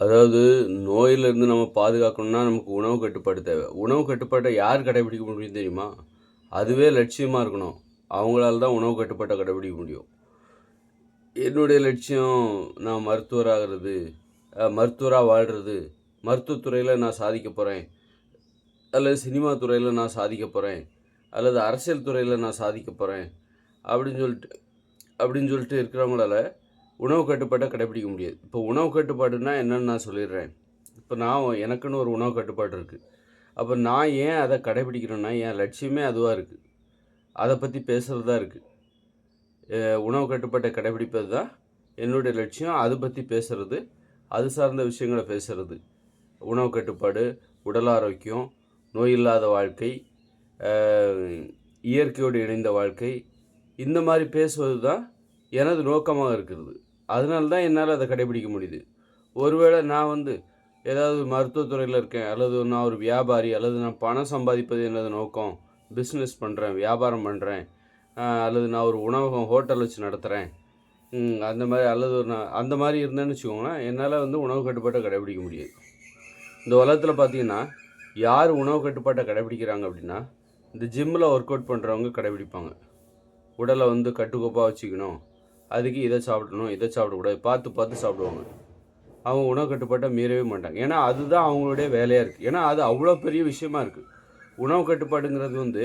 அதாவது நோயிலிருந்து நம்ம பாதுகாக்கணும்னா நமக்கு உணவு கட்டுப்பாடு தேவை. உணவு கட்டுப்பாட்டை யார் கடைபிடிக்க முடியும் தெரியுமா? அதுவே லட்சியமாக இருக்கணும். அவங்களால தான் உணவு கட்டுப்பாட்டை கடைபிடிக்க முடியும். என்னுடைய லட்சியம் நான் மருத்துவராகிறது மருத்துவராக வாழ்கிறது மருத்துவத்துறையில் நான் சாதிக்க போகிறேன் அல்லது சினிமா துறையில் நான் சாதிக்க போகிறேன் அல்லது அரசியல் துறையில் நான் சாதிக்க போகிறேன் அப்படின்னு சொல்லிட்டு அப்படின்னு சொல்லிட்டு இருக்கிறவங்களால உணவு கட்டுப்பாட்டை கடைப்பிடிக்க முடியாது. இப்போ உணவு கட்டுப்பாடுனா என்னென்னு நான் சொல்லிடுறேன். இப்போ நான் எனக்குன்னு ஒரு உணவு கட்டுப்பாடு இருக்குது அப்போ நான் ஏன் அதை கடைபிடிக்கிறேன்னா என் லட்சியமே அதுவாக இருக்குது அதை பற்றி பேசுகிறது தான் இருக்குது உணவு கட்டுப்பாட்டை கடைபிடிப்பது தான் என்னுடைய லட்சியம். அதை பற்றி பேசுகிறது அது சார்ந்த விஷயங்களை பேசுகிறது உணவு கட்டுப்பாடு உடல் ஆரோக்கியம் நோய் இல்லாத வாழ்க்கை இயற்கையோடு இணைந்த வாழ்க்கை இந்த மாதிரி பேசுவது தான் எனது நோக்கமாக இருக்கிறது. அதனால தான் என்னால் அதை கடைபிடிக்க முடியுது. ஒருவேளை நான் வந்து ஏதாவது மருத்துவத்துறையில் இருக்கேன் அல்லது நான் ஒரு வியாபாரி அல்லது நான் பணம் சம்பாதிப்பது எனது நோக்கம் பிஸ்னஸ் பண்ணுறேன் வியாபாரம் பண்ணுறேன் அல்லது நான் ஒரு உணவகம் ஹோட்டல் வச்சு நடத்துகிறேன் அந்த மாதிரி அல்லது ஒரு நான் அந்த மாதிரி இருந்தேன்னு வச்சுக்கோங்களேன் என்னால் வந்து உணவு கட்டுப்பாட்டை கடைபிடிக்க முடியாது. இந்த உலகத்தில் பார்த்தீங்கன்னா யார் உணவு கட்டுப்பாட்டை கடைபிடிக்கிறாங்க அப்படின்னா இந்த ஜிம்மில் ஒர்க் அவுட் பண்ணுறவங்க கடைபிடிப்பாங்க. உடலை வந்து கட்டுக்கோப்பாக வச்சுக்கணும். அதுக்கு இதை சாப்பிடணும் இதை சாப்பிடக்கூடாது. பார்த்து பார்த்து சாப்பிடுவாங்க. அவங்க உணவு கட்டுப்பாட்டை மீறவே மாட்டாங்க. ஏன்னா அதுதான் அவங்களுடைய வேலையாக இருக்குது ஏன்னா அது அவ்வளோ பெரிய விஷயமா இருக்குது உணவு கட்டுப்பாடுங்கிறது வந்து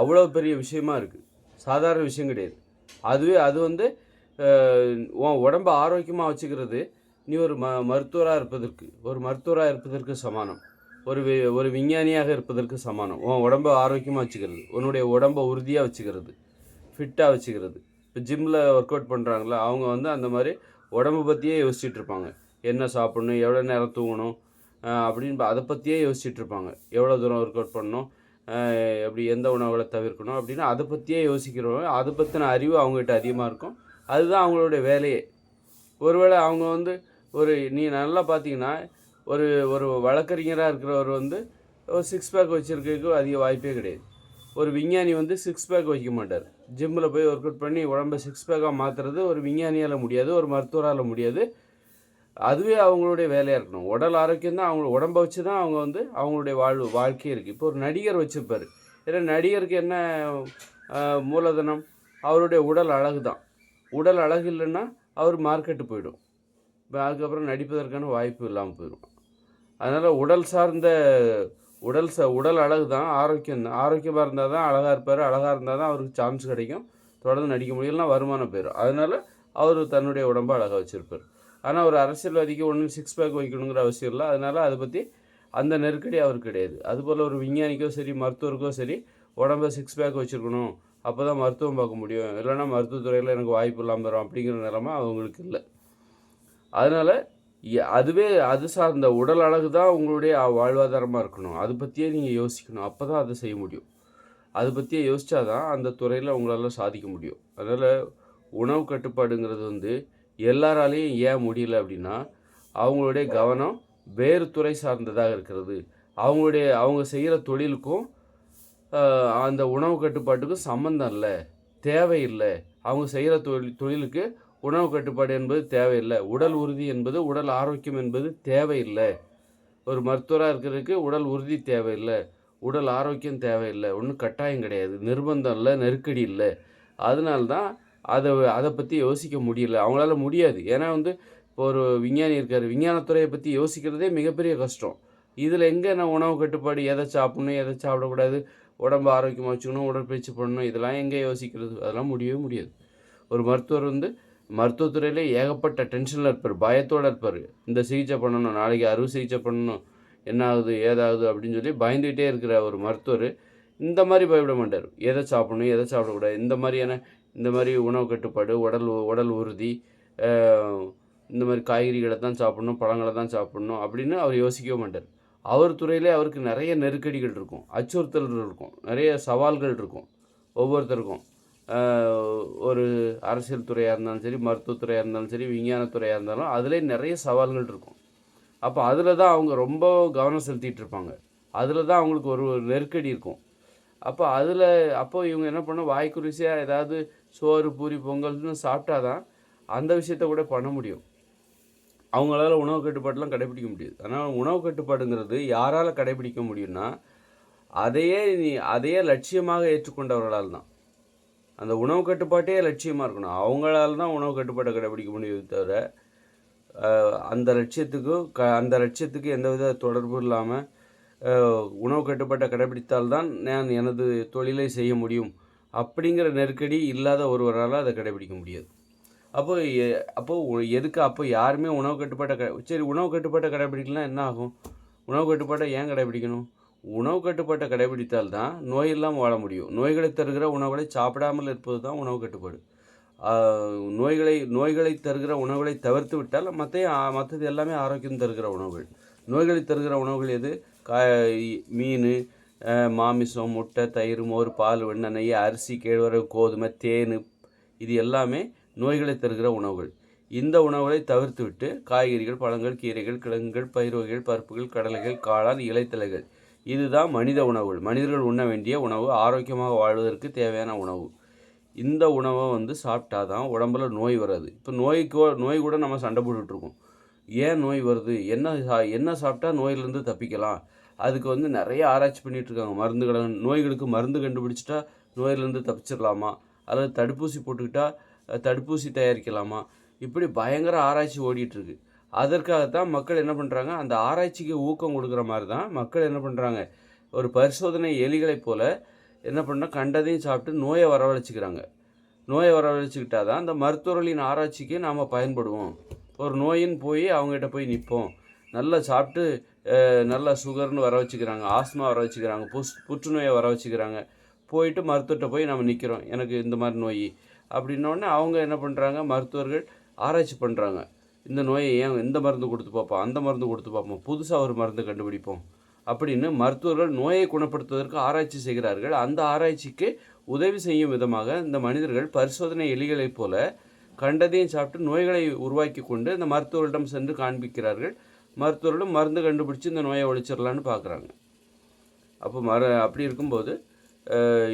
அவ்வளோ பெரிய விஷயமா இருக்குது சாதாரண விஷயம் கிடையாது. அதுவே அது வந்து உன் உடம்பை ஆரோக்கியமாக வச்சுக்கிறது நீ ஒரு ம மருத்துவராக இருப்பதற்கு ஒரு மருத்துவராக இருப்பதற்கு சமானம். ஒரு வி ஒரு விஞ்ஞானியாக இருப்பதற்கு சமானம். உன் உடம்பை ஆரோக்கியமாக வச்சுக்கிறது. உன்னுடைய உடம்பை உறுதியாக வச்சுக்கிறது. ஃபிட்டாக வச்சுக்கிறது. இப்போ ஜிம்மில் ஒர்க் அவுட் பண்ணுறாங்களா அவங்க வந்து அந்த மாதிரி உடம்பை பற்றியே யோசிச்சுட்டு இருப்பாங்க. என்ன சாப்பிடணும் எவ்வளோ நேரம் தூங்கணும் அப்படின்னு அதை பற்றியே யோசிச்சுட்டு இருப்பாங்க. எவ்வளோ தூரம் ஒர்க் அவுட் பண்ணணும் எப்படி எந்த உணவுகளை தவிர்க்கணும் அப்படின்னு அதை பற்றியே யோசிக்கிறவங்க அதை பற்றின அறிவு அவங்ககிட்ட அதிகமாக இருக்கும். அதுதான் அவங்களுடைய வேலையே. ஒருவேளை அவங்க வந்து ஒரு நீ நல்லா பார்த்தீங்கன்னா ஒரு ஒரு வழக்கறிஞராக இருக்கிறவர் வந்து ஒரு சிக்ஸ் பேக் வச்சுருக்கிறதுக்கு அதிக வாய்ப்பே கிடையாது. ஒரு விஞ்ஞானி வந்து சிக்ஸ் பேக் வைக்க மாட்டார். ஜிம்மில் போய் ஒர்க் அவுட் பண்ணி உடம்பை சிக்ஸ் பேக்காக மாற்றுறது ஒரு விஞ்ஞானியால் முடியாது ஒரு மருத்துவரால் முடியாது. அதுவே அவங்களுடைய வேலையாக இருக்கணும். உடல் ஆரோக்கியம் தான் அவங்க உடம்பை வச்சு தான் அவங்க வந்து அவங்களுடைய வாழ்வு வாழ்க்கையே இருக்குது இப்போ ஒரு நடிகர் வச்சுருப்பார் ஏன்னா நடிகருக்கு என்ன மூலதனம்? அவருடைய உடல் அழகு தான் உடல் அழகு இல்லைன்னா அவர் மார்க்கெட்டு போயிடும். இப்போ அதுக்கப்புறம் நடிப்பதற்கான வாய்ப்பு இல்லாமல் போயிடும் அதனால் உடல் சார்ந்த உடல் ச உடல் அழகு தான் ஆரோக்கியம் தான் ஆரோக்கியமாக இருந்தால் தான் அழகாக இருப்பார். அழகாக இருந்தால் தான் அவருக்கு சான்ஸ் கிடைக்கும். தொடர்ந்து நடிக்க முடியலன்னா வருமானம் போயிடும் அதனால் அவர் தன்னுடைய உடம்பை அழகாக வச்சுருப்பார். ஆனால் ஒரு அரசியல்வாதிக்கு ஒன்றும் சிக்ஸ் பேக் வைக்கணுங்கிற அவசியம் இல்லை. அதனால் அதை பற்றி அந்த நெருக்கடி அவருக்கு கிடையாது. அதுபோல் ஒரு விஞ்ஞானிக்கோ சரி மருத்துவருக்கோ சரி உடம்ப சிக்ஸ் பேக் வச்சுருக்கணும். அப்போ தான் மருத்துவம் பார்க்க முடியும். இல்லைன்னா மருத்துவத்துறையில் எனக்கு வாய்ப்பு இல்லாமல் வரும். அப்படிங்கிற நிலமை அவங்களுக்கு இல்லை. அதனால் அதுவே அது சார்ந்த உடல் அழகு தான் உங்களுடைய வாழ்வாதாரமாக இருக்கணும். அதை பற்றியே நீங்கள் யோசிக்கணும். அப்போ தான் அதை செய்ய முடியும். அதை பற்றியே யோசித்தா தான் அந்த துறையில் உங்களால் சாதிக்க முடியும். அதனால் உணவு கட்டுப்பாடுங்கிறது வந்து எல்லாராலையும் ஏன் முடியல அப்படின்னா அவங்களுடைய கவனம் வேறு துறை சார்ந்ததாக இருக்கிறது. அவங்களுடைய அவங்க செய்கிற தொழிலுக்கும் அந்த உணவு கட்டுப்பாட்டுக்கும் சம்மந்தம் இல்லை. தேவையில்லை. அவங்க செய்கிற தொழில் தொழிலுக்கு உணவு கட்டுப்பாடு என்பது தேவையில்லை. உடல் உறுதி என்பது உடல் ஆரோக்கியம் என்பது தேவையில்லை. ஒரு மருத்துவராக இருக்கிறதுக்கு உடல் உறுதி தேவையில்லை. உடல் ஆரோக்கியம் தேவையில்லை. ஒன்றும் கட்டாயம் கிடையாது. நிர்பந்தம் இல்லை நெருக்கடி இல்லை. அதனால தான் அதை அதை பற்றி யோசிக்க முடியல. அவங்களால முடியாது. ஏன்னா வந்து இப்போ ஒரு விஞ்ஞானி இருக்கார். விஞ்ஞானத்துறையை பற்றி யோசிக்கிறதே மிகப்பெரிய கஷ்டம். இதில் எங்கே நான் உணவு கட்டுப்பாடு? எதை சாப்பிடணும்? எதை சாப்பிடக்கூடாது? உடம்பு ஆரோக்கியமாக வச்சுக்கணும்? உடற்பயிற்சி பண்ணணும்? இதெல்லாம் எங்கே யோசிக்கிறது? அதெல்லாம் முடியவே முடியாது. ஒரு மருத்துவர் வந்து மருத்துவத்துறையிலே ஏகப்பட்ட டென்ஷனில் இருப்பார் பயத்தோடு இருப்பார். இந்த சிகிச்சை பண்ணணும் நாளைக்கு அறுவை சிகிச்சை பண்ணணும் என்ன ஆகுது ஏதாகுது அப்படின்னு சொல்லி பயந்துகிட்டே இருக்கிற ஒரு மருத்துவர் இந்த மாதிரி பயப்பட மாட்டார். எதை சாப்பிடணும் எதை சாப்பிடக்கூடாது இந்த மாதிரியான இந்த மாதிரி உணவு கட்டுப்பாடு உடல் உடல் உறுதி இந்த மாதிரி காய்கறிகளை தான் சாப்பிடணும் பழங்களை தான் சாப்பிடணும் அப்படின்னு அவர் யோசிக்கவே மாட்டார். அவர் துறையிலே அவருக்கு நிறைய நெருக்கடிகள் இருக்கும் அச்சுறுத்தல்கள் இருக்கும் நிறைய சவால்கள் இருக்கும் ஒவ்வொருத்தருக்கும். ஒரு அரசியல் துறையாக இருந்தாலும் சரி மருத்துவத்துறையாக இருந்தாலும் சரி விஞ்ஞானத்துறையாக இருந்தாலும் அதிலே நிறைய சவால்கள் இருக்கும். அப்போ அதில் தான் அவங்க ரொம்ப கவனம் செலுத்திட்டு இருப்பாங்க. அதில் தான் அவங்களுக்கு ஒரு ஒரு நெருக்கடி இருக்கும். அப்போ அதில் அப்போது இவங்க என்ன பண்ண வாய்க்கு ருசியாக ஏதாவது சோறு பூரி பொங்கல்னு சாப்பிட்டா தான் அந்த விஷயத்த கூட பண்ண முடியும். அவங்களால உணவு கட்டுப்பாட்டெலாம் கடைபிடிக்க முடியாது. ஆனால் உணவு கட்டுப்பாடுங்கிறது யாரால் கடைபிடிக்க முடியும்னா அதையே நீ அதையே லட்சியமாக ஏற்றுக்கொண்டவர்களால் தான். அந்த உணவு கட்டுப்பாட்டே லட்சியமாக இருக்கணும். அவங்களால தான் உணவு கட்டுப்பாட்டை கடைபிடிக்க முடியுது தவிர அந்த லட்சியத்துக்கும் க அந்த லட்சியத்துக்கு எந்தவித தொடர்பு இல்லாமல் உணவு கட்டுப்பாட்டை கடைபிடித்தால்தான் நான் எனது தொழிலை செய்ய முடியும். அப்படிங்கிற நெருக்கடி இல்லாத ஒருவரால் அதை கடைபிடிக்க முடியாது. அப்போ எ- அப்போ எதுக்கு அப்போ யாருமே உணவு கட்டுப்பாட்டை க சரி உணவு கட்டுப்பாட்டை கடைபிடிக்கலாம் என்ன ஆகும்? உணவு கட்டுப்பாட்டை ஏன் கடைபிடிக்கணும்? உணவு கட்டுப்பாட்டை கடைபிடித்தால் தான் நோய் இல்லாமல் வாழ முடியும். நோய்களை தருகிற உணவுகளை சாப்பிடாமல் இருப்பது தான் உணவு கட்டுப்பாடு. நோய்களை நோய்களை தருகிற உணவுகளை தவிர்த்து விட்டால் மற்ற மற்றது எல்லாமே ஆரோக்கியம் தருகிற உணவுகள். நோய்களை தருகிற உணவுகள் எது? கா மீன் மாமிசம் முட்டை தயிர் மோர் பால் வெண்ணெய் நெய் அரிசி கேழ்வரகு கோதுமை தேன் இது எல்லாமே நோய்களை தருகிற உணவுகள். இந்த உணவுகளை தவிர்த்து விட்டு காய்கறிகள் பழங்கள் கீரைகள் கிழங்குகள் பயிர் வகைகள் பருப்புகள் கடலைகள் காளான் இலைத்தலைகள் இதுதான் மனித உணவுகள் மனிதர்கள் உண்ண வேண்டிய உணவு ஆரோக்கியமாக வாழ்வதற்கு தேவையான உணவு. இந்த உணவை வந்து சாப்பிட்டா தான் உடம்புல நோய் வராது. இப்போ நோய்க்கோ நோய் கூட நம்ம சண்டை போட்டுட்ருக்கோம். ஏன் நோய் வருது? என்ன சா என்ன சாப்பிட்டா நோயிலேருந்து தப்பிக்கலாம்? அதுக்கு வந்து நிறைய ஆராய்ச்சி பண்ணிகிட்ருக்காங்க மருந்துகளை நோய்களுக்கு மருந்து கண்டுபிடிச்சிட்டா நோயிலேருந்து தப்பிச்சிடலாமா? அல்லது தடுப்பூசி போட்டுக்கிட்டா தடுப்பூசி தயாரிக்கலாமா? இப்படி பயங்கர ஆராய்ச்சி ஓடிட்டுருக்கு அதற்காகத்தான் மக்கள் என்ன பண்ணுறாங்க அந்த ஆராய்ச்சிக்கு ஊக்கம் கொடுக்குற மாதிரி தான் மக்கள் என்ன பண்ணுறாங்க ஒரு பரிசோதனை எலிகளைப் போல் என்ன பண்ணால் கண்டதையும் சாப்பிட்டு நோயை வரவழைச்சிக்கிறாங்க. நோயை வரவழைச்சிக்கிட்டா தான் அந்த மருத்துவர்களின் ஆராய்ச்சிக்கு நாம் பயன்படுவோம். ஒரு நோயின்னு போய் அவங்ககிட்ட போய் நிற்போம் நல்லா சாப்பிட்டு நல்லா சுகர்னு வர வச்சுக்கிறாங்க ஆஸ்மா வர வச்சுக்கிறாங்க புஷ் புற்றுநோயை வர வச்சுக்கிறாங்க போயிட்டு மருத்துவர்கிட்ட போய் நம்ம நிற்கிறோம் எனக்கு இந்த மாதிரி நோய். அப்படின்னோடனே அவங்க என்ன பண்ணுறாங்க மருத்துவர்கள் ஆராய்ச்சி பண்ணுறாங்க இந்த நோயை ஏன் இந்த மருந்து கொடுத்து பார்ப்போம் அந்த மருந்து கொடுத்து பார்ப்போம். புதுசாக ஒரு மருந்து கண்டுபிடிப்போம். அப்படின்னு மருத்துவர்கள் நோயை குணப்படுத்துவதற்கு ஆராய்ச்சி செய்கிறார்கள். அந்த ஆராய்ச்சிக்கு உதவி செய்யும் விதமாக இந்த மனிதர்கள் பரிசோதனை எலிகளைப் போல கண்டதையும் சாப்பிட்டு நோய்களை உருவாக்கி கொண்டு இந்த மருத்துவர்களிடம் சென்று காண்பிக்கிறார்கள். மருத்துவர்களும் மருந்து கண்டுபிடிச்சு இந்த நோயை ஒழிச்சிடலான்னு பார்க்குறாங்க. அப்போ மர அப்படி இருக்கும்போது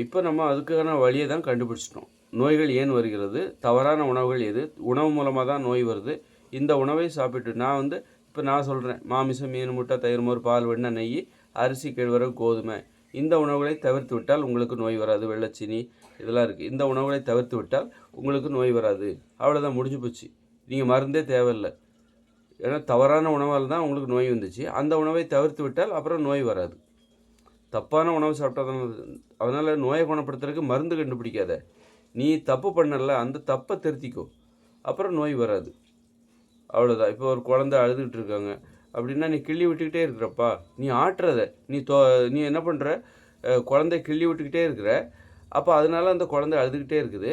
இப்போ நம்ம அதுக்கான வழியை தான் கண்டுபிடிச்சிட்டோம். நோய்கள் ஏன் வருகிறது? தவறான உணவுகள் எது? உணவு மூலமாக தான் நோய் வருது. இந்த உணவை சாப்பிட்டு நான் வந்து இப்போ நான் சொல்கிறேன் மாமிசம் மீன் முட்டை தயிர் மோர் பால் வெண்ணெய் நெய் அரிசி கேழ்வரகு கோதுமை. இந்த உணவுகளை தவிர்த்து விட்டால் உங்களுக்கு நோய் வராது. வெள்ளச்சினி இதெல்லாம் இருக்குது இந்த உணவுகளை தவிர்த்து விட்டால் உங்களுக்கு நோய் வராது. அவ்வளோதான் முடிஞ்சு போச்சு. நீங்கள் மருந்தே தேவையில்லை. ஏன்னா தவறான உணவால் தான் உங்களுக்கு நோய் வந்துச்சு. அந்த உணவை தவிர்த்து விட்டால் அப்புறம் நோய் வராது. தப்பான உணவு சாப்பிட்டா அதனால் நோயை குணப்படுத்துறதுக்கு மருந்து கண்டுபிடிக்காத. நீ தப்பு பண்ணல அந்த தப்பை திருத்திக்கோ. அப்புறம் நோய் வராது. அவ்வளோதான் இப்போ ஒரு குழந்தை அழுதுகிட்டு இருக்காங்க. அப்படின்னா நீ கிள்ளி விட்டுக்கிட்டே இருக்கிறப்பா. நீ ஆட்டுறத. நீ தோ நீ என்ன பண்ணுற குழந்தைய கிள்ளி விட்டுக்கிட்டே இருக்கிற. அப்போ அதனால அந்த குழந்தை அழுதுகிட்டே இருக்குது.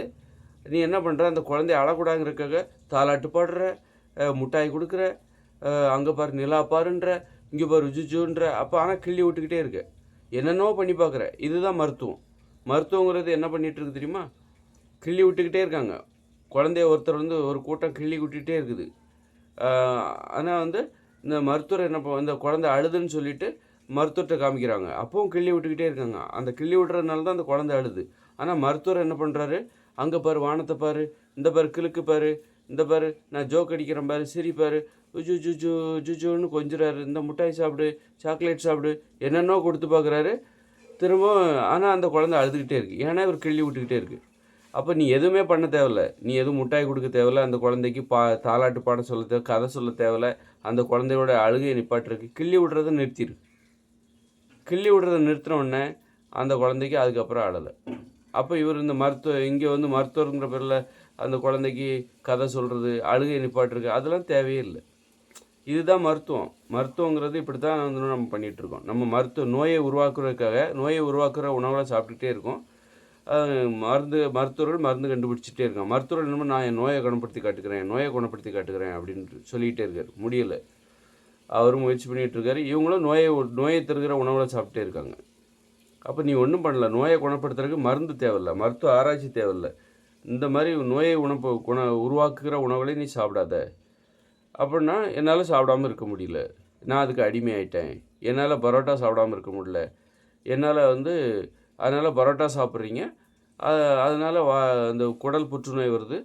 நீ என்ன பண்ணுற அந்த குழந்தைய அழக்கூடாங்கிறக்காக தாலாட்டு பாடுற முட்டாய் கொடுக்குற அங்கே பாரு நிலா பாருன்ற இங்கே பாரு ருஜிஜுன்ற அப்போ ஆனால் கிள்ளி விட்டுக்கிட்டே இருக்க. என்னென்னவோ பண்ணி பார்க்குற இதுதான் மருத்துவம். மருத்துவங்கிறது என்ன பண்ணிகிட்டு இருக்கு தெரியுமா? கிள்ளி விட்டுக்கிட்டே இருக்காங்க. குழந்தைய ஒருத்தர் வந்து ஒரு கூட்டம் கிள்ளி விட்டுக்கிட்டே இருக்குது. ஆனால் வந்து இந்த மருத்துவர் என்ன இந்த குழந்தை அழுதுன்னு சொல்லிட்டு மருத்துவர்கிட்ட காமிக்கிறாங்க. அப்பவும் கிள்ளி விட்டுக்கிட்டே இருக்காங்க. அந்த கிள்ளி விடுறதுனால தான் அந்த குழந்தை அழுது. ஆனால் மருத்துவர் என்ன பண்ணுறாரு அங்கே பாரு வானத்தை பாரு இந்த பாரு கிழக்கு பாரு இந்த பாரு நான் ஜோக் அடிக்கிறேன் பாரு சிரிப்பாரு பாரு ஜு ஜு ஜு ஜுஜுன்னு கொஞ்சிறாரு. இந்த முட்டாய் சாப்பிடு சாக்லேட் சாப்பிடு என்னென்னோ கொடுத்து பார்க்குறாரு திரும்ப ஆனால் அந்த குழந்தை அழுதுகிட்டே இருக்குது ஏன்னா இவர் கிள்ளி விட்டுக்கிட்டே இருக்குது அப்போ நீ எதுவுமே பண்ண தேவையில்ல. நீ எதுவும் முட்டாய் கொடுக்க தேவையில்ல. அந்த குழந்தைக்கு பா தாலாட்டு பாடம் சொல்ல தேவை கதை சொல்ல தேவையில்ல. அந்த குழந்தையோட அழுகையை நிப்பாட்டிருக்கு கிள்ளி விடுறதை நிறுத்திடு கிள்ளி விடுறதை நிறுத்தின உடனே அந்த குழந்தைக்கு அதுக்கப்புறம் அழலை அப்போ இவர் இந்த மருத்துவ இங்கே வந்து மருத்துவருங்கிற பேரில் அந்த குழந்தைக்கு கதை சொல்கிறது அழுகை நிப்பாட்டிருக்கு அதெல்லாம் தேவையே இல்லை. இதுதான் மருத்துவம். மருத்துவங்கிறது இப்படி தான் வந்து நம்ம பண்ணிகிட்டு இருக்கோம். நம்ம மருத்துவ நோயை உருவாக்குறதுக்காக நோயை உருவாக்குற உணவுகளை சாப்பிட்டுட்டே இருக்கோம். மருந்து மருத்துவர்கள் மருந்து கண்டுபிடிச்சிட்டே இருக்காங்க. மருத்துவர்கள் என்னமோ நான் என் நோயை குணப்படுத்தி காட்டுக்கிறேன் நோயை குணப்படுத்தி காட்டுக்கிறேன் அப்படின்னு சொல்லிகிட்டே இருக்காரு. முடியலை. அவரும் முயற்சி பண்ணிகிட்டு இருக்காரு. இவங்களும் நோயை நோயை தருகிற உணவுகளை சாப்பிட்டே இருக்காங்க. அப்போ நீ ஒன்றும் பண்ணல. நோயை குணப்படுத்துறதுக்கு மருந்து தேவையில்ல. மருத்துவ ஆராய்ச்சி தேவையில்ல. இந்த மாதிரி நோயை உணப்பு குண உருவாக்குகிற உணவுகளை நீ சாப்பிடாத. அப்படின்னா என்னால் சாப்பிடாம இருக்க முடியல. நான் அதுக்கு அடிமையாயிட்டேன். என்னால் பரோட்டா சாப்பிடாம இருக்க முடியல. என்னால் வந்து அதனால் பரோட்டா சாப்பிட்றீங்க. அதனால் வா அந்த குடல் புற்றுநோய் வருது.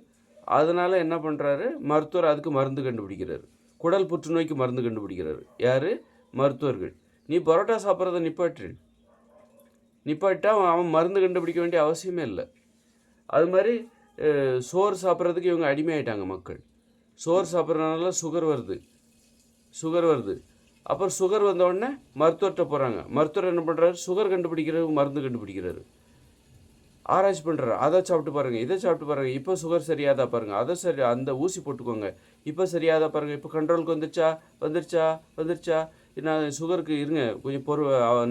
அதனால் என்ன பண்ணுறாரு மருத்துவர் அதுக்கு மருந்து கண்டுபிடிக்கிறாரு. குடல் புற்றுநோய்க்கு மருந்து கண்டுபிடிக்கிறாரு. யார்? மருத்துவர்கள். நீ பரோட்டா சாப்பிட்றத நிப்பாட்டு. நிப்பாட்டா அவன் அவன் மருந்து கண்டுபிடிக்க வேண்டிய அவசியமே இல்லை. அது மாதிரி சோறு சாப்பிட்றதுக்கு இவங்க அடிமையாயிட்டாங்க மக்கள். சோறு சாப்பிட்றதுனால சுகர் வருது. சுகர் வருது. அப்புறம் சுகர் வந்தவுடனே மருத்துவர்கிட்ட போகிறாங்க மருத்துவர் என்ன பண்ணுறாரு சுகர் கண்டுபிடிக்கிறதுக்கு மருந்து கண்டுபிடிக்கிறாரு. ஆராய்ச்சி பண்ணுறாரு அதை சாப்பிட்டு பாருங்கள் இதை சாப்பிட்டு பாருங்கள் இப்போ சுகர் சரியாதா பாருங்கள் அதை சரி அந்த ஊசி போட்டுக்கோங்க. இப்போ சரியாதா பாருங்கள் இப்போ கண்ட்ரோலுக்கு வந்துருச்சா? வந்துருச்சா? வந்துருச்சா? நான் சுகருக்கு இருங்க. கொஞ்சம் பொறு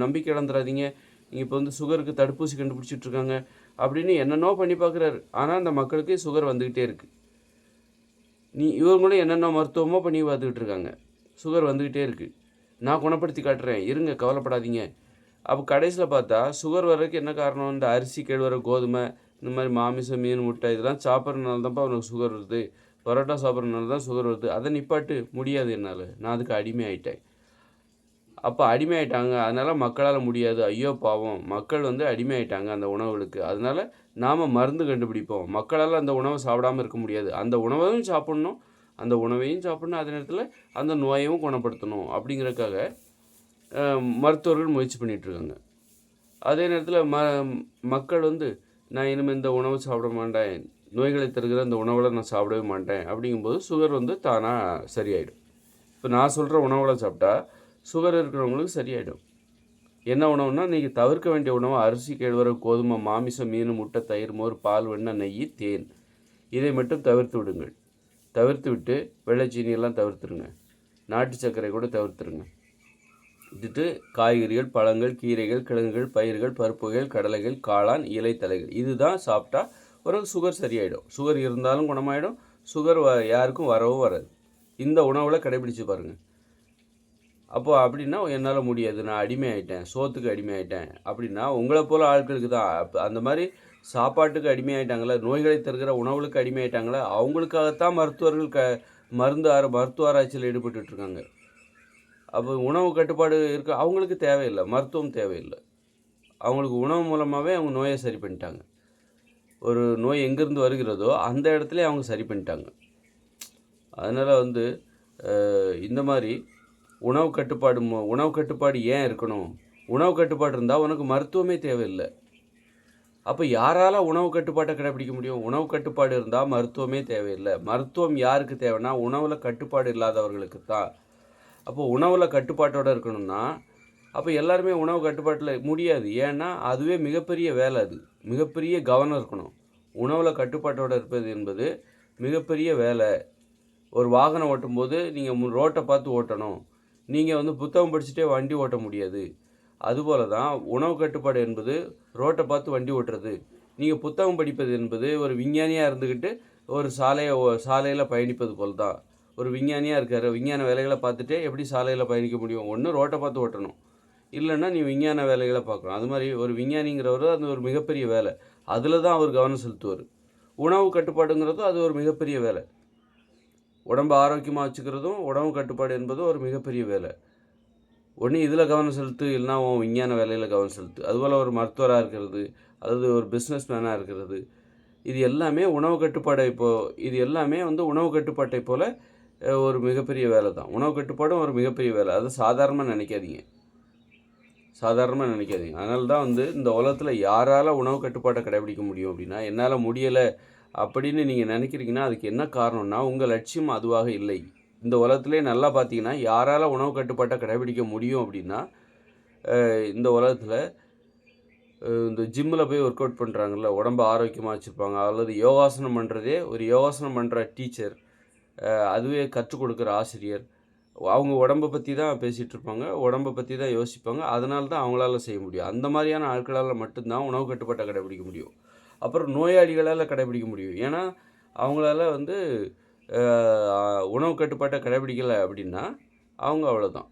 நம்பிக்கை இழந்துடாதீங்க நீங்கள் இப்போ வந்து சுகருக்கு தடுப்பூசி கண்டுபிடிச்சிட்டு இருக்காங்க அப்படின்னு என்னென்னோ பண்ணி பார்க்குறாரு. ஆனால் அந்த மக்களுக்கு சுகர் வந்துக்கிட்டே இருக்குது நீ இவங்களும் என்னென்ன மருத்துவமோ பண்ணி பார்த்துக்கிட்டு இருக்காங்க. சுகர் வந்துக்கிட்டே இருக்குது நான் குணப்படுத்தி காட்டுறேன். இருங்க கவலைப்படாதீங்க. அப்போ கடைசியில் பார்த்தா சுகர் வர்றதுக்கு என்ன காரணம்? இந்த அரிசி கேழ்வர கோதுமை இந்த மாதிரி மாமிசம் மீன் முட்டை இதெல்லாம் சாப்பிட்றதுனால தான்ப்பா அவனுக்கு சுகர் வருது. பரோட்டா சாப்பிட்றதுனால தான் சுகர் வருது. அதை நிப்பாட்டு முடியாது என்னால். நான் அதுக்கு அடிமை ஆயிட்டேன் அப்போ அடிமை ஆயிட்டாங்க அதனால் மக்களால் முடியாது. ஐயோ பாவம். மக்கள் வந்து அடிமை ஆயிட்டாங்க அந்த உணவுகளுக்கு. அதனால் நாம் மருந்து கண்டுபிடிப்போம். மக்களால் அந்த உணவை சாப்பிடாம இருக்க முடியாது. அந்த உணவையும் சாப்பிட்ணும். அந்த உணவையும் சாப்பிடணும். அதே நேரத்தில் அந்த நோயையும் குணப்படுத்தணும். அப்படிங்கிறதுக்காக மருத்துவர்கள் முயற்சி பண்ணிகிட்ருக்காங்க அதே நேரத்தில் ம மக்கள் வந்து நான் இனிமேல் இந்த உணவு சாப்பிட மாட்டேன். நோய்களை தருகிற அந்த உணவில் நான் சாப்பிடவே மாட்டேன். அப்படிங்கும்போது சுகர் வந்து தானாக சரியாயிடும். இப்போ நான் சொல்கிற உணவில் சாப்பிட்டா சுகர் இருக்கிறவங்களுக்கு சரியாயிடும். என்ன உணவுனா நீங்கள் தவிர்க்க வேண்டிய உணவு அரிசி கேழ்வரகு கோதுமை மாமிசம் மீன் முட்டை தயிர் மோர் பால் வெண்ணெய் நெய் தேன். இதை மட்டும் தவிர்த்து விடுங்கள். தவிர்த்து விட்டு வெள்ளை சீனியெல்லாம் தவிர்த்துருங்க. நாட்டு சர்க்கரை கூட தவிர்த்துருங்க. விட்டுட்டு காய்கறிகள் பழங்கள் கீரைகள் கிழங்குகள் பயிர்கள் பருப்புகள் கடலைகள் காளான் இலை தலைகள். இதுதான் சாப்பிட்டா ஒரு சுகர் சரியாயிடும். சுகர் இருந்தாலும் குணமாயிடும். சுகர் வ யாருக்கும் வரவும் வராது. இந்த உணவில் கடைபிடிச்சு பாருங்கள் அப்போது அப்படின்னா என்னால் முடியாது. நான் அடிமை ஆயிட்டேன் சோத்துக்கு அடிமை ஆயிட்டேன் அப்படின்னா உங்களை போல் ஆட்களுக்கு தான். அந்த மாதிரி சாப்பாட்டுக்கு அடிமையாயிட்டாங்களா? நோய்களை தருகிற உணவுகளுக்கு அடிமையாயிட்டாங்களா? அவங்களுக்காகத்தான் மருத்துவர்கள் க மருந்து ஆர மருத்துவ ஆராய்ச்சியில் ஈடுபட்டுருக்காங்க அப்போ உணவு கட்டுப்பாடு இருக்க அவங்களுக்கு தேவையில்லை. மருத்துவம் தேவையில்லை. அவங்களுக்கு உணவு மூலமாகவே அவங்க நோயை சரி பண்ணிட்டாங்க. ஒரு நோய் எங்கேருந்து வருகிறதோ அந்த இடத்துல அவங்க சரி பண்ணிட்டாங்க. அதனால் வந்து இந்த மாதிரி உணவு கட்டுப்பாடு மு- உணவு கட்டுப்பாடு ஏன் இருக்கணும்? உணவு கட்டுப்பாடு இருந்தால் உனக்கு மருத்துவமே தேவையில்லை. அப்போ யாரால உணவு கட்டுப்பாட்டை கடைபிடிக்க முடியும்? உணவு கட்டுப்பாடு இருந்தால் மருத்துவமே தேவையில்லை. மருத்துவம் யாருக்கு தேவைன்னா உணவில் கட்டுப்பாடு இல்லாதவர்களுக்கு தான் அப்போ உணவில் கட்டுப்பாட்டோடு இருக்கணும்னா அப்போ எல்லாருமே உணவு கட்டுப்பாட்டில் முடியாது. ஏன்னா அதுவே மிகப்பெரிய வேலை அது. மிகப்பெரிய கவனம் இருக்கணும். உணவில் கட்டுப்பாட்டோடு இருப்பது என்பது மிகப்பெரிய வேலை. ஒரு வாகனம் ஓட்டும்போது நீங்கள் ரோட்டை பார்த்து ஓட்டணும். நீங்கள் வந்து புத்தகம் படிச்சுட்டே வண்டி ஓட்ட முடியாது. அதுபோல தான் உணவு கட்டுப்பாடு என்பது ரோட்டை பார்த்து வண்டி ஓட்டுறது. நீங்கள் புத்தகம் படிப்பது என்பது ஒரு விஞ்ஞானியாக இருந்துக்கிட்டு ஒரு சாலையை சாலையில் பயணிப்பது போல் தான் ஒரு விஞ்ஞானியாக இருக்கார் விஞ்ஞான வேலைகளை பார்த்துட்டே எப்படி சாலையில் பயணிக்க முடியும்? ஒன்று ரோட்டை பார்த்து ஓட்டணும். இல்லைன்னா நீ விஞ்ஞான வேலைகளை பார்க்கணும் அது மாதிரி ஒரு விஞ்ஞானிங்கிறவர் அது ஒரு மிகப்பெரிய வேலை. அதில் தான் அவர் கவனம் செலுத்துவார். உணவு கட்டுப்பாடுங்கிறது அது ஒரு மிகப்பெரிய வேலை. உடம்பை ஆரோக்கியமாக வச்சுக்கிறதும் உணவு கட்டுப்பாடு என்பதும் ஒரு மிகப்பெரிய வேலை. ஒன்று இதில் கவனம் செலுத்து இல்லைனா உன் விஞ்ஞான வேலையில் கவனம் செலுத்து. அதுபோல் ஒரு மருத்துவராக இருக்கிறது அல்லது ஒரு பிஸ்னஸ் மேனாக இருக்கிறது. இது எல்லாமே உணவு கட்டுப்பாடை இப்போது இது எல்லாமே வந்து உணவு கட்டுப்பாட்டை போல் ஒரு மிகப்பெரிய வேலை தான். உணவு கட்டுப்பாடும் ஒரு மிகப்பெரிய வேலை. அதை சாதாரணமாக நினைக்காதீங்க. சாதாரணமாக நினைக்காதீங்க. அதனால தான் வந்து இந்த உலகத்தில் யாரால் உணவு கட்டுப்பாட்டை கடைபிடிக்க முடியும் அப்படின்னா என்னால் முடியலை அப்படின்னு நீங்கள் நினைக்கிறீங்கன்னா அதுக்கு என்ன காரணம்னா உங்கள் லட்சியம் அதுவாக இல்லை. இந்த உலகத்திலே நல்லா பார்த்தீங்கன்னா யாரால் உணவு கட்டுப்பாட்டை கடைபிடிக்க முடியும் அப்படின்னா இந்த உலகத்தில் இந்த ஜிம்மில் போய் ஒர்க் அவுட் பண்ணுறாங்கல்ல உடம்பு ஆரோக்கியமாக வச்சுருப்பாங்க அல்லது யோகாசனம் பண்ணுறதே ஒரு யோகாசனம் பண்ணுற டீச்சர் அதுவே கற்றுக் கொடுக்குற ஆசிரியர் அவங்க உடம்பை பற்றி தான் பேசிகிட்டு இருப்பாங்க உடம்பை பற்றி தான் யோசிப்பாங்க அதனால தான் அவங்களால செய்ய முடியும். அந்த மாதிரியான ஆட்களால் மட்டும்தான் உணவு கட்டுப்பாட்டை கடைபிடிக்க முடியும். அப்புறம் நோயாளிகளால் கடைபிடிக்க முடியும். ஏன்னா அவங்களால வந்து உணவு கட்டுப்பாட்டை கடைபிடிக்கலை அப்படின்னா அவங்க அவ்வளோதான்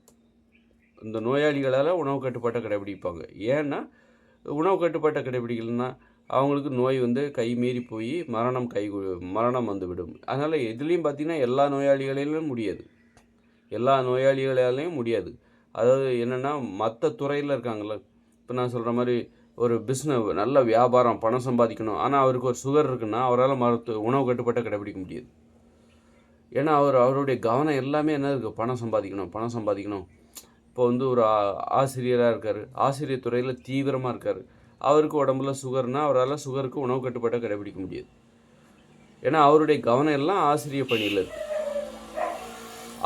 இந்த நோயாளிகளால் உணவு கட்டுப்பாட்டை கடைபிடிப்பாங்க. ஏன்னா உணவு கட்டுப்பாட்டை கடைபிடிக்கலைன்னா அவங்களுக்கு நோய் வந்து கை மீறி போய் மரணம் கை மரணம் வந்துவிடும். அதனால் எதுலேயும் பார்த்தீங்கன்னா எல்லா நோயாளிகளிலும் முடியாது. எல்லா நோயாளிகளாலையும் முடியாது. அதாவது என்னென்னா மற்ற துறையில் இருக்காங்களே இப்போ நான் சொல்கிற மாதிரி ஒரு பிஸ்னஸ் நல்ல வியாபாரம் பணம் சம்பாதிக்கணும். ஆனால் அவருக்கு ஒரு சுகர் இருக்குன்னா அவரால் மருத்துவ உணவு கட்டுப்பாட்டை கடைபிடிக்க முடியாது. ஏன்னா அவர் அவருடைய கவனம் எல்லாமே என்ன இருக்குது பணம் சம்பாதிக்கணும் பணம் சம்பாதிக்கணும். இப்போ வந்து ஒரு ஆசிரியராக இருக்கார். ஆசிரியர் துறையில் தீவிரமாக இருக்கார். அவருக்கு உடம்புல சுகர்னால் அவரால் சுகருக்கு உணவு கட்டுப்பாட்டை கடைபிடிக்க முடியாது. ஏன்னா அவருடைய கவனம் எல்லாம் ஆசிரியர் பணியில் இருக்குது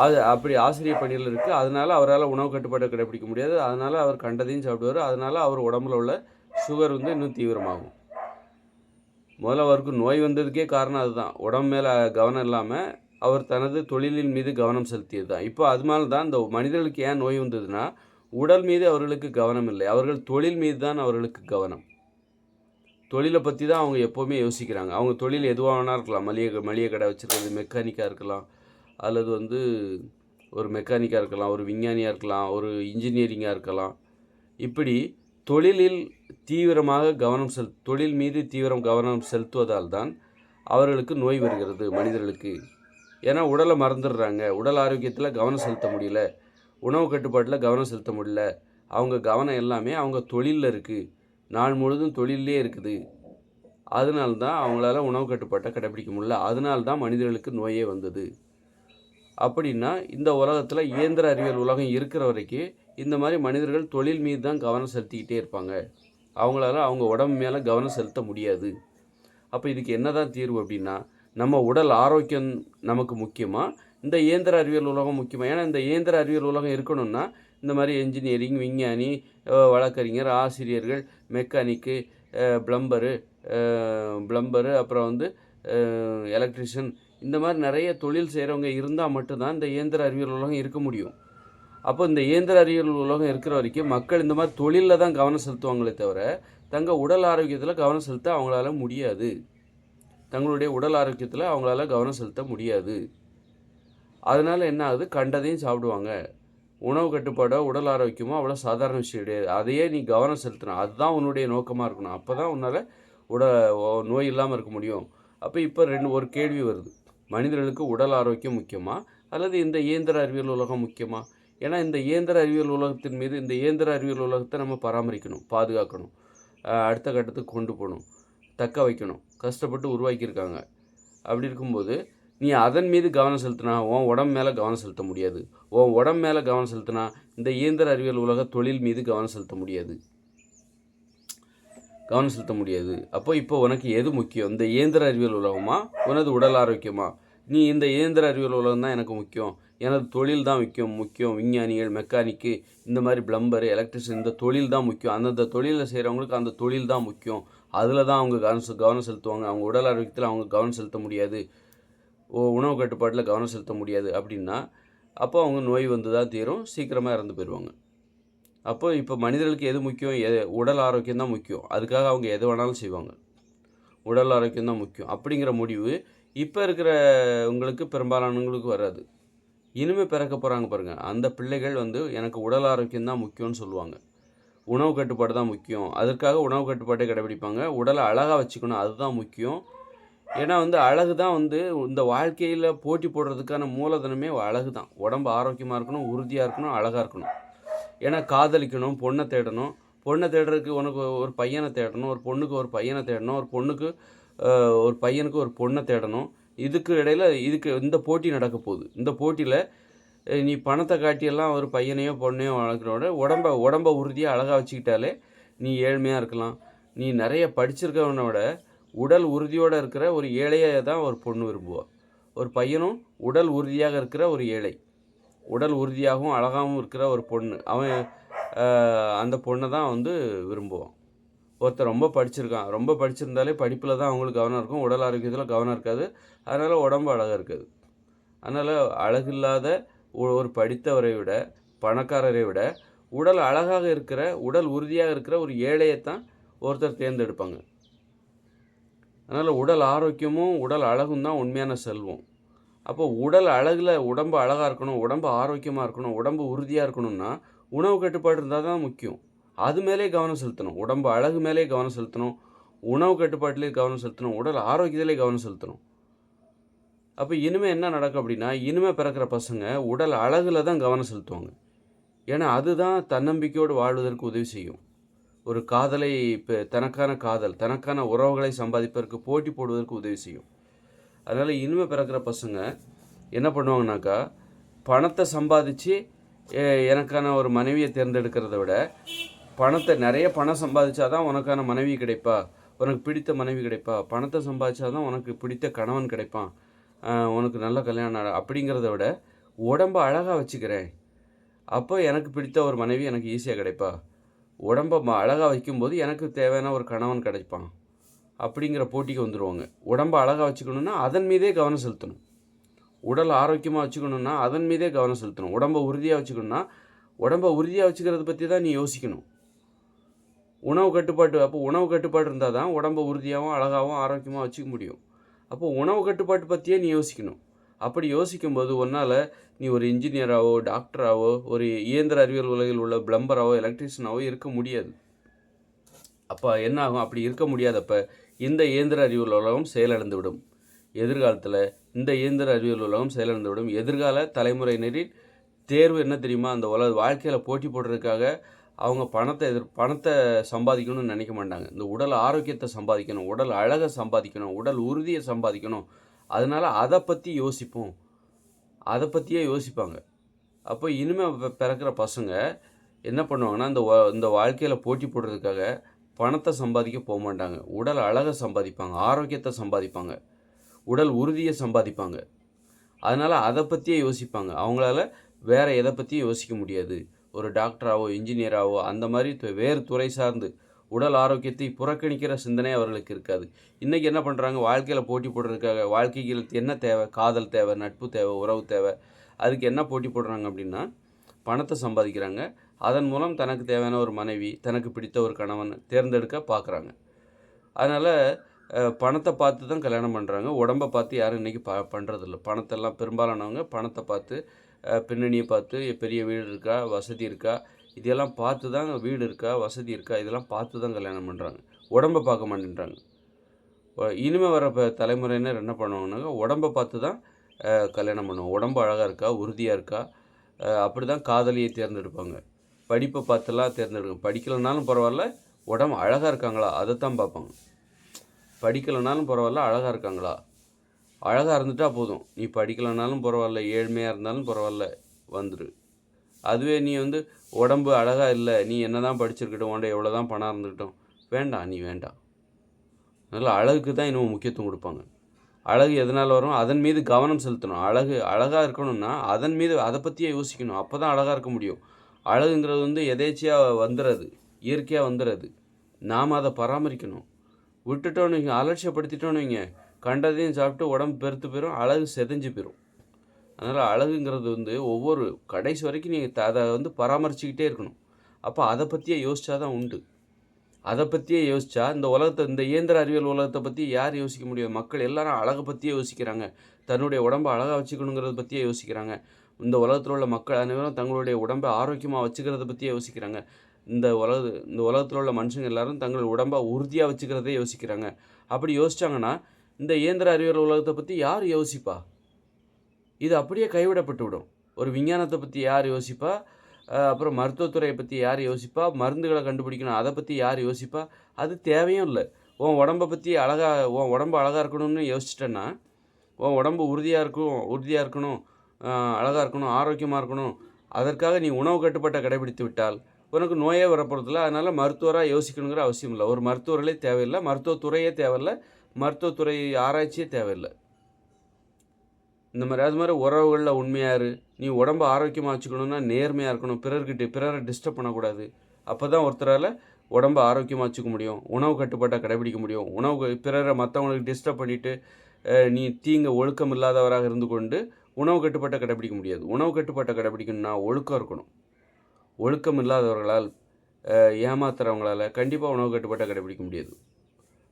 அது அப்படி ஆசிரியர் பணியில் இருக்குது அதனால அவரால் உணவு கட்டுப்பாட்டை கடைபிடிக்க முடியாது. அதனால் அவர் கண்டதையும் சாப்பிடுவார். அதனால் அவர் உடம்புல உள்ள சுகர் வந்து இன்னும் தீவிரமாகும். முதல்ல அவருக்கு நோய் வந்ததுக்கே காரணம் அதுதான். உடம்பு மேலே கவனம் இல்லாமல் அவர் தனது தொழிலின் மீது கவனம் செலுத்தியது தான் இப்போ அது தான் இந்த மனிதர்களுக்கு ஏன் நோய் வந்ததுன்னா உடல் மீது அவர்களுக்கு கவனம் இல்லை. அவர்கள் தொழில் மீது தான் அவர்களுக்கு கவனம். தொழிலை பற்றி தான் அவங்க எப்போவுமே யோசிக்கிறாங்க. அவங்க தொழில் எதுவாக வேணா இருக்கலாம். மளிகை மளிகை கடை வச்சுருக்கிறது மெக்கானிக்காக இருக்கலாம். அல்லது வந்து ஒரு மெக்கானிக்காக இருக்கலாம் ஒரு விஞ்ஞானியாக இருக்கலாம் ஒரு இன்ஜினியரிங்காக இருக்கலாம். இப்படி தொழிலில் தீவிரமாக கவனம் செல் தொழில் மீது தீவிரம் கவனம் செலுத்துவதால் தான் அவர்களுக்கு நோய் வருகிறது மனிதர்களுக்கு. ஏன்னா உடலை மறந்துடுறாங்க. உடல் ஆரோக்கியத்தில் கவனம் செலுத்த முடியல. உணவு கட்டுப்பாட்டில் கவனம் செலுத்த முடியல. அவங்க கவனம் எல்லாமே அவங்க தொழிலில் இருக்குது நாள் முழுதும் தொழிலே இருக்குது. அதனால தான் அவங்களால உணவு கட்டுப்பாட்டை கடைப்பிடிக்க முடியல. அதனால தான் மனிதர்களுக்கு நோயே வந்தது. அப்படின்னா இந்த உலகத்தில் இயந்திர அறிவியல் உலகம் இருக்கிற வரைக்கும் இந்த மாதிரி மனிதர்கள் தொழில் மீது தான் கவனம் செலுத்திக்கிட்டே இருப்பாங்க. அவங்களால அவங்க உடம்பு மேலே கவனம் செலுத்த முடியாது. அப்போ இதுக்கு என்ன தான் தீர்வு அப்படின்னா நம்ம உடல் ஆரோக்கியம் நமக்கு முக்கியமாக இந்த இயந்திர அறிவியல் உலகம் முக்கியமாக ஏன்னா இந்த இயந்திர அறிவியல் உலகம் இருக்கணும்னா இந்த மாதிரி என்ஜினியரிங் விஞ்ஞானி வழக்கறிஞர் ஆசிரியர்கள் மெக்கானிக்கு ப்ளம்பரு ப்ளம்பரு அப்புறம் வந்து எலக்ட்ரிஷியன் இந்த மாதிரி நிறைய தொழில் செய்கிறவங்க இருந்தால் மட்டும்தான் இந்த இயந்திர அறிவியல் உலகம் இருக்க முடியும். அப்போ இந்த இயந்திர அறிவியல் உலகம் இருக்கிற வரைக்கும் மக்கள் இந்த மாதிரி தொழிலில் தான் கவனம் செலுத்துவாங்களே தவிர தங்கள் உடல் ஆரோக்கியத்தில் கவனம் செலுத்த அவங்களால முடியாது. தங்களுடைய உடல் ஆரோக்கியத்தில் அவங்களால கவனம் செலுத்த முடியாது. அதனால் என்ன ஆகுது? கண்டதையும் சாப்பிடுவாங்க. உணவு கட்டுப்பாடோ உடல் ஆரோக்கியமோ அவ்வளோ சாதாரண விஷயம் கிடையாது. அதையே நீ கவனம் செலுத்தணும். அதுதான் உன்னுடைய நோக்கமாக இருக்கணும். அப்போ தான் உன்னால் உட ஓ- நோய் இல்லாமல் இருக்க முடியும். அப்போ இப்போ ரெண்டு ஒரு கேள்வி வருது. மனிதர்களுக்கு உடல் ஆரோக்கியம் முக்கியமா? அல்லது இந்த இயந்திர அறிவியல் உலகம் முக்கியமா? ஏன்னா இந்த இயந்திர அறிவியல் உலகத்தின் மீது இந்த இயந்திர அறிவியல் உலகத்தை நம்ம பராமரிக்கணும் பாதுகாக்கணும். அடுத்த கட்டத்துக்கு கொண்டு போகணும். தக்க வைக்கணும். கஷ்டப்பட்டு உருவாக்கியிருக்காங்க. அப்படி இருக்கும்போது நீ அதன் மீது கவனம் செலுத்தினா உன் உடம்பு மேலே கவனம் செலுத்த முடியாது. உன் உடம்பு மேலே கவனம் செலுத்தினா இந்த இயந்திர அறிவியல் உலக தொழில் மீது கவனம் செலுத்த முடியாது. கவனம் செலுத்த முடியாது. அப்போ இப்போ உனக்கு எது முக்கியம்? இந்த இயந்திர அறிவியல் உலகமா? உனது உடல் ஆரோக்கியமா? நீ இந்த இயந்திர அறிவியல் உலகம் தான் எனக்கு முக்கியம். எனது தொழில் தான் முக்கியம். முக்கியம் விஞ்ஞானிகள் மெக்கானிக்கு இந்த மாதிரி பிளம்பர் எலக்ட்ரிஷியன் இந்த தொழில் தான் முக்கியம். அந்தந்த தொழிலில் செய்கிறவங்களுக்கு அந்த தொழில் தான் முக்கியம். அதில் தான் அவங்க கவனம் கவனம் செலுத்துவாங்க. அவங்க உடல் ஆரோக்கியத்தில் அவங்க கவனம் செலுத்த முடியாது. ஓ உணவு கட்டுப்பாட்டில் கவனம் செலுத்த முடியாது அப்படின்னா அப்போ அவங்க நோய் வந்து தான் தீரும். சீக்கிரமாக இறந்து போயிடுவாங்க அப்போ இப்போ மனிதர்களுக்கு எது முக்கியம்? எது உடல் ஆரோக்கியம் தான் முக்கியம். அதுக்காக அவங்க எது வேணாலும் செய்வாங்க. உடல் ஆரோக்கியம் தான் முக்கியம். அப்படிங்கிற முடிவு இப்போ இருக்கிற உங்களுக்கு பெரும்பாலானவங்களுக்கு வராது. இனிமேல் பிறக்க போகிறாங்க பாருங்கள் அந்த பிள்ளைகள் வந்து எனக்கு உடல் ஆரோக்கியம் தான் முக்கியம்னு சொல்லுவாங்க. உணவு கட்டுப்பாடு தான் முக்கியம். அதற்காக உணவு கட்டுப்பாட்டை கடைபிடிப்பாங்க. உடலை அழகாக வச்சுக்கணும். அதுதான் முக்கியம். ஏன்னா வந்து அழகு தான் வந்து இந்த வாழ்க்கையில் போட்டி போடுறதுக்கான மூலதனமே அழகு தான். உடம்பு ஆரோக்கியமாக இருக்கணும் உறுதியாக இருக்கணும் அழகாக இருக்கணும். ஏன்னா காதலிக்கணும் பொண்ணை தேடணும். பொண்ணை தேடுறதுக்கு உனக்கு ஒரு பையனை தேடணும் ஒரு பொண்ணுக்கு ஒரு பையனை தேடணும் ஒரு பொண்ணுக்கு ஒரு பையனுக்கு ஒரு பொண்ணை தேடணும். இதுக்கு இடையில் இதுக்கு இந்த போட்டி நடக்க போகுது. இந்த போட்டியில் நீ பணத்தை காட்டியெல்லாம் ஒரு பையனையோ பொண்ணையோ வளர்க்குறோட உடம்ப உடம்ப உறுதியாக அழகாக வச்சுக்கிட்டாலே நீ ஏழ்மையாக இருக்கலாம். நீ நிறைய படிச்சிருக்கவனோட விட உடல் உறுதியோடு இருக்கிற ஒரு ஏழையை தான் ஒரு பொண்ணு விரும்புவாள் ஒரு பையனும் உடல் உறுதியாக இருக்கிற ஒரு ஏழை. உடல் உறுதியாகவும் அழகாகவும் இருக்கிற ஒரு பொண்ணு. அவன் அந்த பொண்ணை தான் வந்து விரும்புவான். ஒருத்தர் ரொம்ப படிச்சிருக்கான். ரொம்ப படிச்சிருந்தாலே படிப்பில் தான் அவங்களுக்கு கவனம் இருக்கும். உடல் ஆரோக்கியத்தில் கவனம் இருக்காது. அதனால் உடம்பு அழகாக இருக்காது. அதனால் அழகில்லாத இல்லாத ஒரு படித்தவரை விட பணக்காரரை விட உடல் அழகாக இருக்கிற உடல் உறுதியாக இருக்கிற ஒரு ஏழையைத்தான் ஒருத்தர் தேர்ந்தெடுப்பாங்க. அதனால் உடல் ஆரோக்கியமும் உடல் அழகும் தான் உண்மையான செல்வம். அப்போ உடல் அழகில் உடம்பு அழகாக இருக்கணும் உடம்பு ஆரோக்கியமாக இருக்கணும் உடம்பு உறுதியாக இருக்கணும்னா உணவு கட்டுப்பாடு இருந்தால் தான் முக்கியம். அது மேலே கவனம் செலுத்தணும். உடம்பு அழகு மேலே கவனம் செலுத்தணும். உணவு கட்டுப்பாட்டிலே கவனம் செலுத்தணும். உடல் ஆரோக்கியத்திலே கவனம் செலுத்தணும். அப்போ இனிமேல் என்ன நடக்கும் அப்படின்னா இனிமேல் பிறக்கிற பசங்க உடல் அழகில் தான் கவனம் செலுத்துவாங்க. ஏன்னா அதுதான் தன்னம்பிக்கையோடு வாழ்வதற்கு உதவி செய்யும். ஒரு காதலை இப்போ தனக்கான காதல் தனக்கான உறவுகளை சம்பாதிப்பதற்கு போட்டி போடுவதற்கு உதவி செய்யும். அதனால் இனிமேல் பிறக்கிற பசங்க என்ன பண்ணுவாங்கனாக்கா பணத்தை சம்பாதிச்சு எனக்கான ஒரு மனைவியை தேர்ந்தெடுக்கிறத விட பணத்தை நிறைய பணம் சம்பாதிச்சாதான் உனக்கான மனைவி கிடைப்பா உனக்கு பிடித்த மனைவி கிடைப்பா பணத்தை சம்பாதிச்சாதான் உனக்கு பிடித்த கணவன் கிடைப்பான் உனக்கு நல்ல கல்யாணம் அப்படிங்கிறத விட உடம்ப அழகாக வச்சுக்கிறேன். அப்போ எனக்கு பிடித்த ஒரு மனைவி எனக்கு ஈஸியாக கிடைப்பா. உடம்ப ம அழகாக வைக்கும்போது எனக்கு தேவையான ஒரு கணவன் கிடைப்பான். அப்படிங்கிற போட்டிக்கு வந்துடுவாங்க உடம்ப அழகாக வச்சுக்கணுன்னா அதன் மீதே கவனம் செலுத்தணும். உடல் ஆரோக்கியமாக வச்சுக்கணுன்னா அதன் மீதே கவனம் செலுத்தணும். உடம்பை உறுதியாக வச்சுக்கணுன்னா உடம்பை உறுதியாக வச்சுக்கிறத பற்றி தான் நீ யோசிக்கணும். உணவு கட்டுப்பாட்டு அப்போ உணவு கட்டுப்பாடு இருந்தால் தான் உடம்பை உறுதியாகவும் அழகாகவும் ஆரோக்கியமாக வச்சுக்க முடியும். அப்போ உணவு கட்டுப்பாட்டு பற்றியே நீ யோசிக்கணும். அப்படி யோசிக்கும்போது உன்னால் நீ ஒரு இன்ஜினியராகவோ டாக்டராகவோ ஒரு இயந்திர அறிவியல் உலகில் உள்ள பிளம்பராகவோ எலக்ட்ரீஷியனாகவோ இருக்க முடியாது. அப்போ என்ன ஆகும் அப்படி இருக்க முடியாதப்ப இந்த இயந்திர அறிவியல் உலகம் செயலிழந்து விடும் எதிர்காலத்தில் இந்த இயந்திர அறிவியல் உலகம் செயலிழந்து விடும் எதிர்கால தலைமுறையினரின் தேர்வு என்ன தெரியுமா? அந்த உலக வாழ்க்கையில் போட்டி போடுறதுக்காக அவங்க பணத்தை எதிர் பணத்தை சம்பாதிக்கணும்னு நினைக்க மாட்டாங்க. இந்த உடல் ஆரோக்கியத்தை சம்பாதிக்கணும் உடல் அழகை சம்பாதிக்கணும் உடல் உறுதியை சம்பாதிக்கணும். அதனால அதை பற்றி யோசிப்போம். அதை பற்றியே யோசிப்பாங்க. அப்போ இனிமேல் பிறக்கிற பசங்க என்ன பண்ணுவாங்கன்னா இந்த இந்த வாழ்க்கையில் போட்டி போடுறதுக்காக பணத்தை சம்பாதிக்க போக மாட்டாங்க. உடல் அழகை சம்பாதிப்பாங்க ஆரோக்கியத்தை சம்பாதிப்பாங்க உடல் உறுதியை சம்பாதிப்பாங்க. அதனால் அதை பற்றியே யோசிப்பாங்க. அவங்களால வேறு எதை பற்றியும் யோசிக்க முடியாது. ஒரு டாக்டராகவோ இன்ஜினியராகவோ அந்த மாதிரி வேறு துறை சார்ந்து உடல் ஆரோக்கியத்தை புறக்கணிக்கிற சிந்தனை அவர்களுக்கு இருக்காது. இன்றைக்கி என்ன பண்ணுறாங்க வாழ்க்கையில் போட்டி போடுறதுக்காக வாழ்க்கையில் என்ன தேவை? காதல் தேவை நட்பு தேவை உறவு தேவை அதுக்கு என்ன போட்டி போடுறாங்க அப்படின்னா பணத்தை சம்பாதிக்கிறாங்க. அதன் மூலம் தனக்கு தேவையான ஒரு மனைவி தனக்கு பிடித்த ஒரு கணவன் தேர்ந்தெடுக்க பார்க்குறாங்க. அதனால் பணத்தை பார்த்து தான் கல்யாணம் பண்ணுறாங்க உடம்பை பார்த்து யாரும் இன்றைக்கி ப பண்ணுறதில்ல பணத்தெல்லாம் பெரும்பாலானவங்க பணத்தை பார்த்து பின்னணியை பார்த்து பெரிய வீடு இருக்கா? வசதி இருக்கா? இதெல்லாம் பார்த்து தான் வீடு இருக்கா? வசதி இருக்கா? இதெல்லாம் பார்த்து தான் கல்யாணம் பண்ணுறாங்க உடம்பை பார்க்க மாட்டேன்றாங்க. இனிமேல் வர தலைமுறையினர் என்ன பண்ணுவாங்கன்னாக்கா உடம்பை பார்த்து தான் கல்யாணம் பண்ணுவோம் உடம்பு அழகாக இருக்கா? உறுதியாக இருக்கா? அப்படி தான் காதலியை தேர்ந்தெடுப்பாங்க. படிப்பை பார்த்துலாம் தேர்ந்தெடுக்கும் படிக்கலைனாலும் பரவாயில்ல உடம்பு அழகாக இருக்காங்களா? அதை தான் பார்ப்பாங்க. படிக்கலைனாலும் பரவாயில்ல அழகாக இருக்காங்களா? அழகாக இருந்துட்டால் போதும். நீ படிக்கலைனாலும் பரவாயில்ல ஏழ்மையாக இருந்தாலும் பரவாயில்ல வந்துடு அதுவே நீ வந்து உடம்பு அழகாக இல்லை நீ என்ன தான் படிச்சிருக்கட்டும் உன்ட எவ்வளோ தான் பணம் இருந்துக்கிட்டோம் வேண்டாம் நீ வேண்டாம். அதனால் அழகுக்கு தான் இன்னும் முக்கியத்துவம் கொடுப்பாங்க. அழகு எதனால் வரும்? அதன் மீது கவனம் செலுத்தணும். அழகு அழகாக இருக்கணும்னா அதன் மீது அதை பற்றியே யோசிக்கணும். அப்போ தான் அழகாக இருக்க முடியும். அழகுங்கிறது வந்து எதேச்சியாக வந்துடுறது இயற்கையாக வந்துடுறது நாம் அதை பராமரிக்கணும். விட்டுட்டோன்னு வைங்க அலட்சியப்படுத்திட்டோன்னு வைங்க. கண்டதையும் சாப்பிட்டு உடம்பு பெருத்து போயிடும் அழகு செதஞ்சு போயிடும் அதனால் அழகுங்கிறது வந்து ஒவ்வொரு கடைசி வரைக்கும் நீங்கள் அதை வந்து பராமரிச்சுக்கிட்டே இருக்கணும். அப்போ அதை பற்றியே யோசிச்சா தான் உண்டு. அதை பற்றியே யோசிச்சா இந்த உலகத்தை இந்த இயந்திர அறிவியல் உலகத்தை பற்றி யார் யோசிக்க முடியும்? மக்கள் எல்லாரும் அழகை பற்றியே யோசிக்கிறாங்க. தன்னுடைய உடம்பை அழகாக வச்சுக்கணுங்கிறத பற்றியே யோசிக்கிறாங்க. இந்த உலகத்தில் உள்ள மக்கள் அனைவரும் தங்களுடைய உடம்பை ஆரோக்கியமாக வச்சுக்கிறத பற்றியே யோசிக்கிறாங்க. இந்த உலக இந்த உலகத்தில் உள்ள மனுஷங்க எல்லாரும் தங்கள் உடம்பை உறுதியாக வச்சுக்கிறதே யோசிக்கிறாங்க. அப்படி யோசிச்சாங்கன்னா இந்த இயந்திர அறிவியல் உலகத்தை பற்றி யார் யோசிப்பா? இது அப்படியே கைவிடப்பட்டு விடும். ஒரு விஞ்ஞானத்தை பற்றி யார் யோசிப்பா? அப்புறம் மருத்துவத்துறையை பற்றி யார் யோசிப்பா? மருந்துகளை கண்டுபிடிக்கணும் அதை பற்றி யார் யோசிப்பா? அது தேவையும் இல்லை. உன் உடம்பை பற்றி அழகாக உன் உடம்பு அழகாக இருக்கணும்னு யோசிச்சிட்டேன்னா உன் உடம்பு உறுதியாக இருக்கும் உறுதியாக இருக்கணும் அழகாக இருக்கணும் ஆரோக்கியமாக இருக்கணும். அதற்காக நீ உணவு கட்டுப்பாட்டை கடைபிடித்து விட்டால் உனக்கு நோயே வரப்போகிறதில்ல அதனால் மருத்துவராக யோசிக்கணுங்கிற அவசியம் இல்லை. ஒரு மருத்துவர்களே தேவையில்லை. மருத்துவத்துறையே தேவையில்லை. மருத்துவத்துறை ஆராய்ச்சியே தேவையில்லை. இந்த மாதிரி அது மாதிரி உறவுகளில் உண்மையாக இரு. நீ உடம்ப ஆரோக்கியமாக வச்சுக்கணுன்னா நேர்மையாக இருக்கணும். பிறர்கிட்ட பிறரை டிஸ்டர்ப் பண்ணக்கூடாது. அப்போ தான் ஒருத்தரால் உடம்ப ஆரோக்கியமாக வச்சுக்க முடியும். உணவு கட்டுப்பாட்டை கடைபிடிக்க முடியும். உணவு பிறரை மற்றவங்களுக்கு டிஸ்டர்ப் பண்ணிவிட்டு நீ தீங்க ஒழுக்கம் இல்லாதவராக இருந்து கொண்டு உணவு கட்டுப்பாட்டை கடைபிடிக்க முடியாது. உணவு கட்டுப்பாட்டை கடைபிடிக்கணும்னா ஒழுக்கம் இருக்கணும். ஒழுக்கம் இல்லாதவர்களால் ஏமாத்துறவங்களால் கண்டிப்பாக உணவு கட்டுப்பாட்டை கடைபிடிக்க முடியாது.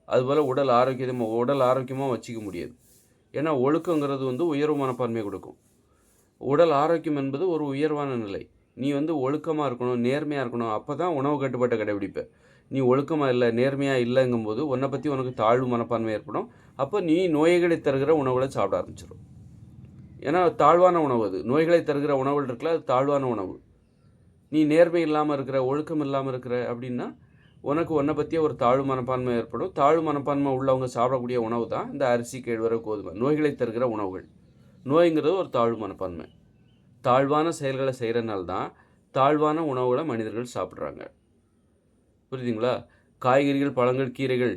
அதுபோல் உடல் ஆரோக்கியமாக உடல் ஆரோக்கியமாக வச்சுக்க முடியாது. ஏன்னா ஒழுக்கங்கிறது வந்து உயர்வு மனப்பான்மை கொடுக்கும். உடல் ஆரோக்கியம் என்பது ஒரு உயர்வான நிலை. நீ வந்து ஒழுக்கமாக இருக்கணும் நேர்மையாக இருக்கணும் அப்போ தான் உணவு கட்டுப்பாட்டை கடைபிடிப்ப. நீ ஒழுக்கமாக இல்லை நேர்மையாக இல்லைங்கும்போது உன்னை பற்றி உனக்கு தாழ்வு மனப்பான்மை ஏற்படும். அப்போ நீ நோய்களை தருகிற உணவுகளை சாப்பிட ஆரம்பிச்சிடும் ஏன்னா தாழ்வான உணவு அது. நோய்களை தருகிற உணவுகள் இருக்குல்ல அது தாழ்வான உணவு. நீ நேர்மை இல்லாமல் இருக்கிற ஒழுக்கம் இல்லாமல் இருக்கிற அப்படின்னா உனக்கு உன்னை பற்றிய ஒரு தாழ்வு மனப்பான்மை ஏற்படும். தாழ்வு மனப்பான்மை உள்ளவங்க சாப்பிடக்கூடிய உணவு தான் இந்த அரிசி கேழ்வரகு கோதுமை. நோய்களை தருகிற உணவுகள். நோய்ங்கிறது ஒரு தாழ்வு மனப்பான்மை. தாழ்வான செயல்களை செய்கிறனால தான் தாழ்வான உணவுகளை மனிதர்கள் சாப்பிட்றாங்க. புரியுதுங்களா? காய்கறிகள் பழங்கள் கீரைகள்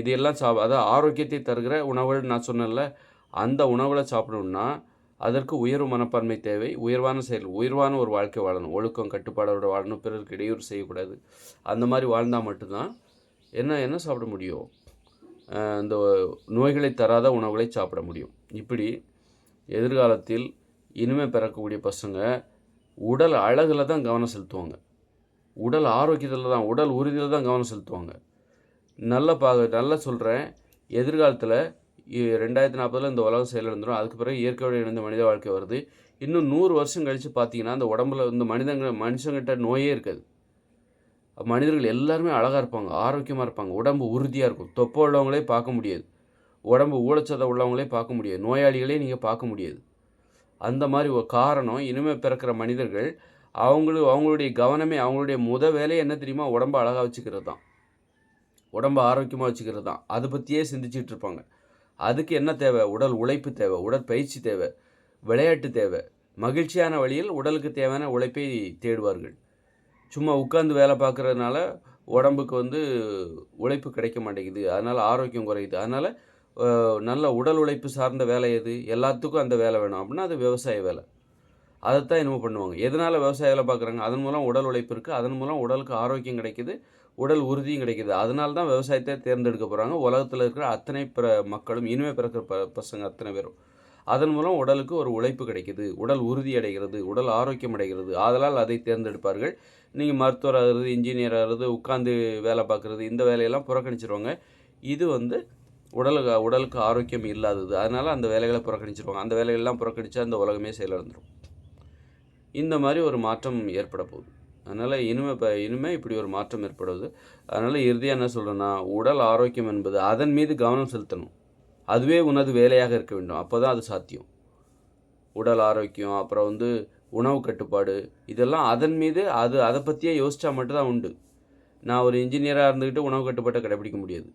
இதையெல்லாம் இது சாப் அதாவது ஆரோக்கியத்தை தருகிற உணவுகள் நான் சொன்னேன்ல அந்த உணவுகளை சாப்பிடணுன்னா அதற்கு உயர்வு மனப்பான்மை தேவை உயர்வான செயல் உயர்வான ஒரு வாழ்க்கை வாழணும். ஒழுக்கம் கட்டுப்பாடோடு வாழணும். பிறருக்கு இடையூறு செய்யக்கூடாது. அந்த மாதிரி வாழ்ந்தால் மட்டும்தான் என்ன என்ன சாப்பிட முடியும்? இந்த நோய்களை தராத உணவுகளை சாப்பிட முடியும். இப்படி எதிர்காலத்தில் இனிமே பிறக்கக்கூடிய பசங்க உடல் அழகில் தான் கவனம் செலுத்துவாங்க. உடல் ஆரோக்கியத்தில் தான் உடல் உறுதியில் தான் கவனம் செலுத்துவாங்க. நல்ல பா நல்லா சொல்கிறேன் எதிர்காலத்தில் ரெண்டாயிரத்தி நாற்பதில் இந்த உலகம் செயலிழந்துடும் அதுக்கு பிறகு இயற்கையோடு இணைந்த மனித வாழ்க்கை வருது. இன்னும் நூறு வருஷம் கழித்து பார்த்தீங்கன்னா அந்த உடம்புல இந்த மனிதங்க மனுஷங்கிட்ட நோயே இருக்காது. மனிதர்கள் எல்லாருமே அழகாக இருப்பாங்க ஆரோக்கியமாக இருப்பாங்க. உடம்பு உறுதியாக இருக்கும். தொப்பை உள்ளவங்களே பார்க்க முடியாது. உடம்பு ஊழச்சதை உள்ளவங்களே பார்க்க முடியாது. நோயாளிகளே நீங்கள் பார்க்க முடியாது. அந்த மாதிரி ஒரு காரணம் இனிமேல் பிறக்கிற மனிதர்கள் அவங்களும் அவங்களுடைய கவனமே அவங்களுடைய முத வேலையை என்ன தெரியுமா? உடம்பை அழகாக வச்சுக்கிறது தான் உடம்பை ஆரோக்கியமாக வச்சுக்கிறது தான் அதை பற்றியே சிந்திச்சிட்ருப்பாங்க இருப்பாங்க. அதுக்கு என்ன தேவை? உடல் உழைப்பு தேவை உடற்பயிற்சி தேவை விளையாட்டு தேவை. மகிழ்ச்சியான வழியில் உடலுக்கு தேவையான உழைப்பை தேடுவார்கள். சும்மா உட்காந்து வேலை பார்க்குறதுனால உடம்புக்கு வந்து உழைப்பு கிடைக்க மாட்டேங்குது. அதனால் ஆரோக்கியம் குறையுது. அதனால் நல்ல உடல் உழைப்பு சார்ந்த வேலை எது? எல்லாத்துக்கும் அந்த வேலை வேணும் அப்படின்னா அது விவசாய வேலை. அதைத்தான் என்னமோ பண்ணுவாங்க. எதனால் விவசாய வேலை பார்க்குறாங்க? அதன் மூலம் உடல் உழைப்பு இருக்குது அதன் மூலம் உடலுக்கு ஆரோக்கியம் கிடைக்கிது. உடல் உறுதியும் கிடைக்கிது. அதனால தான் விவசாயத்தை தேர்ந்தெடுக்க போகிறாங்க உலகத்தில் இருக்கிற அத்தனை பிற மக்களும் இனிமே பிறக்கிற ப பசங்க அத்தனை பேரும். அதன் மூலம் உடலுக்கு ஒரு உழைப்பு கிடைக்கிது. உடல் உறுதி அடைகிறது. உடல் ஆரோக்கியம் அடைகிறது. ஆதலால் அதை தேர்ந்தெடுப்பார்கள். நீங்கள் மருத்துவர் ஆகிறது இன்ஜினியர் ஆகிறது உட்காந்து வேலை பார்க்குறது இந்த வேலையெல்லாம் புறக்கணிச்சிருவாங்க. இது வந்து உடலுக்கு உடலுக்கு ஆரோக்கியம் இல்லாதது. அதனால் அந்த வேலைகளை புறக்கணிச்சிருவாங்க. அந்த வேலைகள்லாம் புறக்கணித்தா அந்த உலகமே செயலிழந்துடும் இந்த மாதிரி ஒரு மாற்றம் ஏற்பட போகுது. அதனால் இனிமே இப்போ இனிமே இப்படி ஒரு மாற்றம் ஏற்படுவது. அதனால் இறுதியாக என்ன சொல்கிறேன்னா உடல் ஆரோக்கியம் என்பது அதன் மீது கவனம் செலுத்தணும். அதுவே உனது வேலையாக இருக்க வேண்டும். அப்போ தான் அது சாத்தியம். உடல் ஆரோக்கியம் அப்புறம் வந்து உணவு கட்டுப்பாடு இதெல்லாம் அதன் மீது அது அதை பற்றியே யோசித்தா மட்டும்தான் உண்டு. நான் ஒரு இன்ஜினியராக இருந்துக்கிட்டு உணவு கட்டுப்பாட்டை கடைபிடிக்க முடியாது.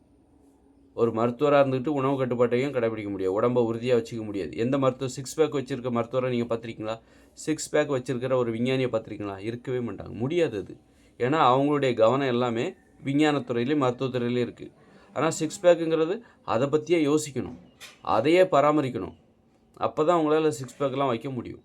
ஒரு மருத்துவராக இருந்துக்கிட்டு உணவு கட்டுப்பாட்டையும் கடைபிடிக்க முடியாது. உடம்பை உறுதியாக வச்சுக்க முடியாது. எந்த மருத்துவ சிக்ஸ் பேக் வச்சுருக்க மருத்துவரை நீங்கள் பார்த்துருக்கீங்களா? சிக்ஸ் பேக் வச்சுருக்கிற ஒரு விஞ்ஞானியை பார்த்துருக்கீங்களா? இருக்கவே மாட்டாங்க. முடியாது அது. ஏன்னா அவங்களுடைய கவனம் எல்லாமே விஞ்ஞானத்துறையிலையும் மருத்துவத்துறையிலையும் இருக்குது ஆனால் சிக்ஸ் பேக்குங்கிறது அதை பற்றியே யோசிக்கணும். அதையே பராமரிக்கணும். அப்போ தான் அவங்களால சிக்ஸ் பேக்கெலாம் வைக்க முடியும்.